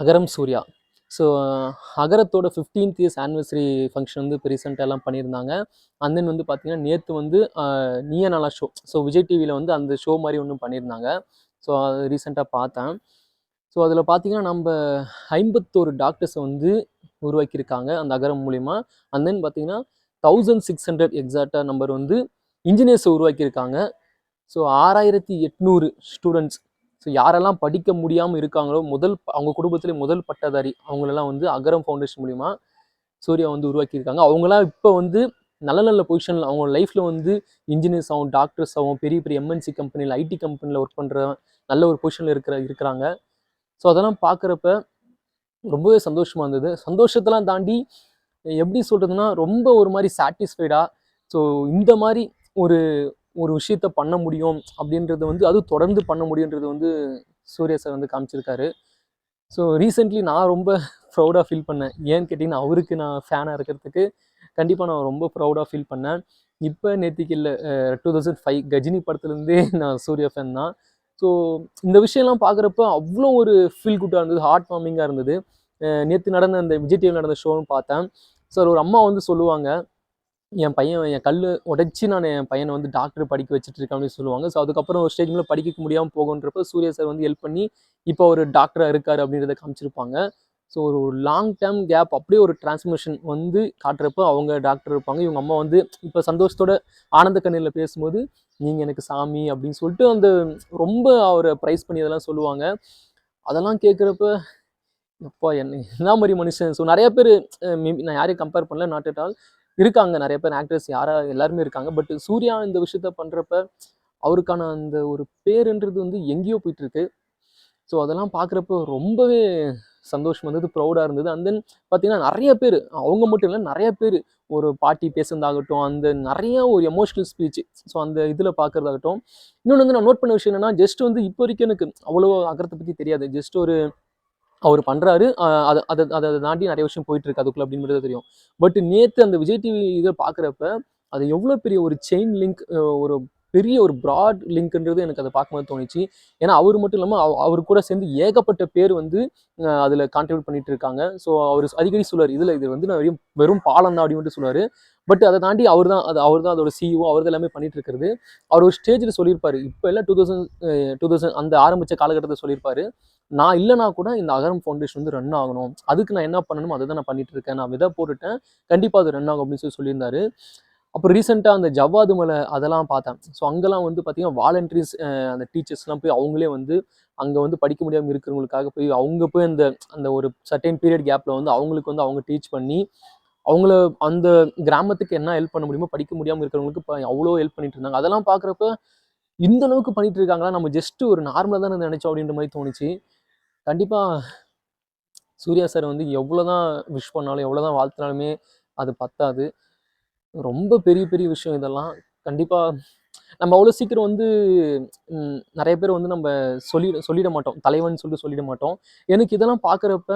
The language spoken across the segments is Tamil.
அகரம் சூர்யா. ஸோ அகரத்தோட ஃபிஃப்டீன்த் இயர்ஸ் ஆனிவர்சரி ஃபங்க்ஷன் வந்து இப்போ ரீசெண்டாக எல்லாம் பண்ணியிருந்தாங்க. அண்ட் தென் வந்து பார்த்தீங்கன்னா நேற்று வந்து நீய நாளா ஷோ ஸோ விஜய் டிவியில் வந்து அந்த ஷோ மாதிரி ஒன்று பண்ணியிருந்தாங்க. ஸோ அது ரீசெண்டாக பார்த்தேன். ஸோ அதில் பார்த்தீங்கன்னா நம்ம ஐம்பத்தோரு டாக்டர்ஸை வந்து உருவாக்கியிருக்காங்க அந்த அகரம் மூலிமா அண்ட் தென் பார்த்தீங்கன்னா தௌசண்ட் சிக்ஸ் ஹண்ட்ரட் எக்ஸாக்டாக நம்பர் வந்து இன்ஜினியர்ஸை உருவாக்கியிருக்காங்க. ஸோ ஆறாயிரத்தி எட்நூறு ஸ்டூடெண்ட்ஸ் ஸோ யாரெல்லாம் படிக்க முடியாமல் இருக்காங்களோ முதல் அவங்க குடும்பத்திலே முதல் பட்டதாரி அவங்களெல்லாம் வந்து அகரம் ஃபவுண்டேஷன் மூலிமா சூர்யா வந்து உருவாக்கியிருக்காங்க. அவங்களாம் இப்போ வந்து நல்ல நல்ல பொசிஷனில் அவங்க லைஃப்பில் வந்து இன்ஜினியர்ஸ் ஆகும் டாக்டர்ஸ் ஆகும் பெரிய பெரிய எம்என்சி கம்பெனியில் ஐடி கம்பெனியில் ஒர்க் பண்ணுற நல்ல ஒரு பொசிஷனில் இருக்கிற இருக்கிறாங்க. ஸோ அதெல்லாம் பார்க்குறப்ப ரொம்பவே சந்தோஷமாக இருந்தது. சந்தோஷத்தெல்லாம் தாண்டி எப்படி சொல்கிறதுனா ரொம்ப ஒரு மாதிரி சாட்டிஸ்ஃபைடாக ஸோ இந்த மாதிரி ஒரு ஒரு விஷயத்த பண்ண முடியும் அப்படின்றது வந்து அது தொடர்ந்து பண்ண முடியுன்றது வந்து சூர்யா சார் வந்து காமிச்சிருக்காரு. ஸோ ரீசெண்ட்லி நான் ரொம்ப ப்ரௌடாக ஃபீல் பண்ணேன். ஏன்னு கேட்டிங்கன்னா அவருக்கு நான் ஃபேனாக இருக்கிறதுக்கு கண்டிப்பாக நான் ரொம்ப ப்ரௌடாக ஃபீல் பண்ணேன். இப்போ நேத்திக்கு இல்லை டூ தௌசண்ட் ஃபைவ் கஜினி படத்துலேருந்தே நான் சூர்யா ஃபேன் தான். ஸோ இந்த விஷயம்லாம் பார்க்குறப்ப அவ்வளோ ஒரு ஃபீல் குட்டாக இருந்தது ஹார்ட் வார்மிங்காக இருந்தது. நேற்று நடந்த அந்த விஜய் டிவியில் நடந்த ஷோவும் பார்த்தேன். சார் ஒரு அம்மா வந்து சொல்லுவாங்க என் பையன் என் கல் உடைச்சி நான் என் பையனை வந்து டாக்டர் படிக்க வச்சுட்டு இருக்கேன் அப்படின்னு சொல்லுவாங்க. ஸோ அதுக்கப்புறம் ஒரு ஸ்டேஜ் படிக்க முடியாமல் போகுன்றப்ப சூர்யா சார் வந்து ஹெல்ப் பண்ணி இப்போ ஒரு டாக்டராக இருக்கார் அப்படின்றத காமிச்சிருப்பாங்க. ஸோ ஒரு லாங் டேர்ம் கேப் அப்படியே ஒரு டிரான்ஸ்மிஷன் வந்து காட்டுறப்போ அவங்க டாக்டர் இருப்பாங்க. இவங்க அம்மா வந்து இப்போ சந்தோஷத்தோட ஆனந்த கண்ணீரில் பேசும்போது நீங்கள் எனக்கு சாமி அப்படின்னு சொல்லிட்டு அந்த ரொம்ப அவரை ப்ரைஸ் பண்ணி அதெல்லாம் சொல்லுவாங்க. அதெல்லாம் கேட்குறப்ப அப்பா என்ன என்ன மாதிரி மனுஷன்? ஸோ நிறைய பேர் மேபி நான் யாரையும் கம்பேர் பண்ணல நாட் அட் ஆல் இருக்காங்க நிறைய பேர் ஆக்டர்ஸ் யாரா எல்லாருமே இருக்காங்க. பட் சூர்யா இந்த விஷயத்த பண்ணுறப்ப அவருக்கான அந்த ஒரு பேருன்றது வந்து எங்கேயோ போயிட்டு இருக்கு ஸோ அதெல்லாம் பார்க்குறப்ப ரொம்பவே சந்தோஷம் இருந்தது ப்ரௌடாக இருந்தது. அண்ட் தென் பார்த்தீங்கன்னா நிறைய பேர் அவங்க மட்டும் இல்லை நிறைய பேர் ஒரு பாட்டி பேசுனதாகட்டும் அந்த நிறைய ஒரு எமோஷனல் ஸ்பீச் ஸோ அந்த இதில் பார்க்குறதாகட்டும் இன்னொன்று வந்து நான் நோட் பண்ண விஷயம் என்னன்னா ஜஸ்ட் வந்து இப்போ வரைக்கும் எனக்கு அவ்வளோ அகரத்தை பற்றி தெரியாது. ஜஸ்ட் ஒரு அவர் பண்ணுறாரு அதை அதை அதை தாண்டி நிறைய விஷயம் போயிட்டு இருக்கு அதுக்குள்ள அப்படின்றது தெரியும். பட் நேற்று அந்த விஜய் டிவி இதை பார்க்குறப்ப அது எவ்வளோ பெரிய ஒரு செயின் லிங்க் ஒரு பெரிய ஒரு ப்ராட் லிங்க்ன்றது எனக்கு அதை பார்க்கும்போது தோணுச்சு. ஏன்னா அவர் மட்டும் இல்லாமல் அவர் கூட சேர்ந்து ஏகப்பட்ட பேர் வந்து அதில் கான்ட்ரிபியூட் பண்ணிட்டு இருக்காங்க. ஸோ அவர் அடிக்கடி சொல்லுவார் இதில் இது வந்து நான் வெறும் வெறும் பாலம் தான் அப்படின்னு சொல்லுவார். பட் அதை தாண்டி அவர் தான் அது அவர் தான் அதோட சிஇஓ அவர் தான் எல்லாமே பண்ணிட்டு இருக்கிறது. அவர் ஒரு ஸ்டேஜில் சொல்லியிருப்பார். இப்போ எல்லாம் டூ தௌசண்ட் டூ தௌசண்ட் அந்த ஆரம்பித்த காலகட்டத்தில் சொல்லியிருப்பார் நான் இல்லைனா கூட இந்த அகரம் ஃபவுண்டேஷன் வந்து ரன் ஆகணும். அதுக்கு நான் என்ன பண்ணணுமோ அதை தான் நான் பண்ணிட்டு இருக்கேன். நான் விதை போட்டுட்டேன். கண்டிப்பாக அது ரன் ஆகும் அப்படின்னு சொல்லி சொல்லியிருந்தாரு. அப்புறம் ரீசெண்டாக அந்த ஜவ்வாது மலை அதெல்லாம் பார்த்தேன். ஸோ அங்கெல்லாம் வந்து பார்த்தீங்கன்னா வாலண்டரிஸ் அந்த டீச்சர்ஸ்லாம் போய் அவங்களே வந்து அங்கே வந்து படிக்க முடியாமல் இருக்கிறவங்களுக்காக போய் அவங்க போய் அந்த அந்த ஒரு சர்டைன் பீரியட் கேப்பில் வந்து அவங்களுக்கு வந்து அவங்க டீச் பண்ணி அவங்கள அந்த கிராமத்துக்கு என்ன ஹெல்ப் பண்ண முடியுமோ படிக்க முடியாமல் இருக்கிறவங்களுக்கு இப்போ அவ்வளோ ஹெல்ப் பண்ணிட்டு இருந்தாங்க. அதெல்லாம் பார்க்குறப்ப இந்த அளவுக்கு பண்ணிட்டு இருக்காங்களா? நம்ம ஜஸ்ட் ஒரு நார்மலாக தான் நினைச்சோம் அப்படின்ற மாதிரி தோணுச்சு. கண்டிப்பாக சூர்யா சார் வந்து எவ்வளோ தான் விஷ் பண்ணாலும் எவ்வளோ தான் வாழ்த்தினாலுமே அது பத்தாது. ரொம்ப பெரிய பெரிய விஷயம் இதெல்லாம். கண்டிப்பாக நம்ம அவ்வளோ சீக்கிரம் வந்து நிறைய பேர் வந்து நம்ம சொல்லி சொல்லிட மாட்டோம். தலைவன் சொல்லிட்டு சொல்லிட மாட்டோம். எனக்கு இதெல்லாம் பார்க்குறப்ப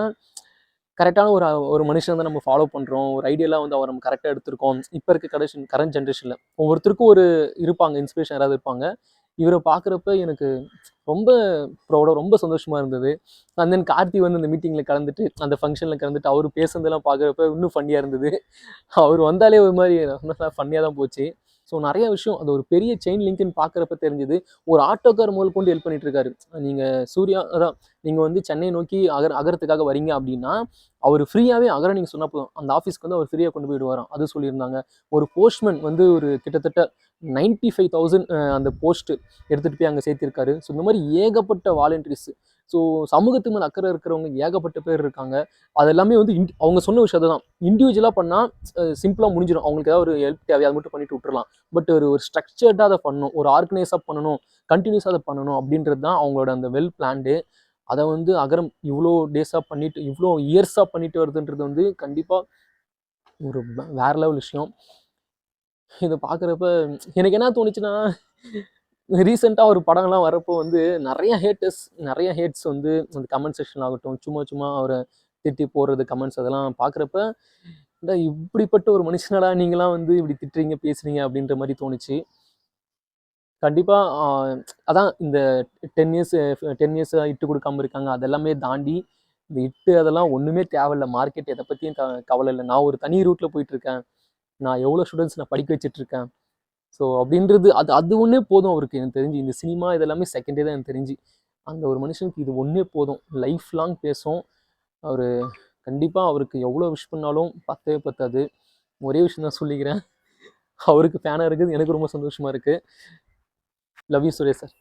கரெக்டான ஒரு ஒரு மனுஷன் தான் நம்ம ஃபாலோ பண்ணுறோம் ஒரு ஐடியாலாம் வந்து அவர் நம்ம கரெக்டாக எடுத்திருக்கோம். இப்போ இருக்க கடைஷன் கரண்ட் ஜென்ரேஷனில் ஒவ்வொருத்தருக்கும் ஒரு இருப்பாங்க இன்ஸ்பிரேஷன் யாராவது இருப்பாங்க. இவரை பார்க்குறப்ப எனக்கு ரொம்ப ப்ரௌடாக ரொம்ப சந்தோஷமாக இருந்தது. அண்ட் தென் கார்த்தி வந்து அந்த மீட்டிங்கில் கலந்துட்டு அந்த ஃபங்க்ஷனில் கலந்துட்டு அவர் பேசுனதெல்லாம் பார்க்குறப்ப இன்னும் ஃபன்னியாக இருந்தது. அவர் வந்தாலே ஒரு மாதிரி ஃபன்னியாக தான் போச்சு. ஸோ நிறைய விஷயம் அது ஒரு பெரிய செயின் லிங்க்னு பார்க்குறப்ப தெரிஞ்சுது. ஒரு ஆட்டோக்கார் முதல் கொண்டு ஹெல்ப் பண்ணிட்டு இருக்காரு. நீங்கள் சூர்யா அதான் நீங்கள் வந்து சென்னை நோக்கி அகர் அகரத்துக்காக வரீங்க அப்படின்னா அவர் ஃப்ரீயாகவே அகரம் நீங்கள் சொன்னால் போதும். அந்த ஆஃபீஸ்க்கு வந்து அவர் ஃப்ரீயாக கொண்டு போயிடுவாராம். அது சொல்லியிருந்தாங்க. ஒரு போஸ்ட்மேன் வந்து ஒரு கிட்டத்தட்ட நைன்ட்டி ஃபைவ் தௌசண்ட் அந்த போஸ்ட்டு எடுத்துகிட்டு போய் அங்கே சேர்த்திருக்காரு. ஸோ இந்த மாதிரி ஏகப்பட்ட வாலண்டியர்ஸ் ஸோ சமூகத்துக்கு மேலே அக்கறை இருக்கிறவங்க ஏகப்பட்ட பேர் இருக்காங்க. அது எல்லாமே வந்து இன் அவங்க சொன்ன விஷயம் தான் இண்டிவிஜுவலாக பண்ணால் சிம்பிளாக முடிஞ்சிடும் அவங்களுக்கு ஏதாவது ஒரு ஹெல்ப் தேவை அதை மட்டும் பண்ணிட்டு விட்டுறலாம். பட் ஒரு ஒரு ஸ்ட்ரக்சர்டாக அதை பண்ணணும். ஒரு ஆர்கனைஸாக பண்ணணும். கண்டினியூஸாக அதை பண்ணணும் அப்படின்றது தான் அவங்களோட அந்த வெல் பிளான்டு அதை வந்து அகரம் இவ்வளோ டேஸாக பண்ணிட்டு இவ்வளோ இயர்ஸாக பண்ணிட்டு வருதுன்றது வந்து கண்டிப்பாக ஒரு வேற லெவல் விஷயம். இதை பார்க்குறப்ப எனக்கு என்ன தோணுச்சுன்னா ரீசெண்டாக ஒரு படங்கள்லாம் வரப்போ வந்து நிறைய ஹேட்டர்ஸ் நிறைய ஹேட்ஸ் வந்து அந்த கமெண்ட் செக்ஷன் ஆகட்டும் சும்மா சும்மா அவரை திட்டி போடுறது கமெண்ட்ஸ் அதெல்லாம் பார்க்குறப்ப இந்த இப்படிப்பட்ட ஒரு மனுஷனடா நீங்களாம் வந்து இப்படி திட்டுறீங்க பேசுறீங்க அப்படின்ற மாதிரி தோணுச்சு. கண்டிப்பாக அதான் இந்த டென் இயர்ஸ் டென் இயர்ஸ் இட்டு கொடுக்காம இருக்காங்க அதெல்லாமே தாண்டி இந்த இட்டு அதெல்லாம் ஒன்றுமே தேவையில்ல மார்க்கெட் எதை பற்றியும் க கவலை இல்லை. நான் ஒரு தனி ரூட்டில் போயிட்டுருக்கேன் நான் எவ்வளோ ஸ்டூடெண்ட்ஸ் நான் படிக்க வச்சிட்ருக்கேன் ஸோ அப்படின்றது அது அது ஒன்றே போதும் அவருக்கு எனக்கு தெரிஞ்சு. இந்த சினிமா இதெல்லாமே செகண்டே தான் எனக்கு தெரிஞ்சு. அந்த ஒரு மனுஷனுக்கு இது ஒன்றே போதும். லைஃப் லாங் பேசும். அவர் கண்டிப்பாக அவருக்கு எவ்வளோ விஷ் பண்ணாலும் பத்தவே பத்தாது. ஒரே விஷயம் தான் சொல்லிக்கிறேன். அவருக்கு ஃபேனாக இருக்குது எனக்கு ரொம்ப சந்தோஷமாக இருக்குது லவ் யூ சுரேஷ் சார்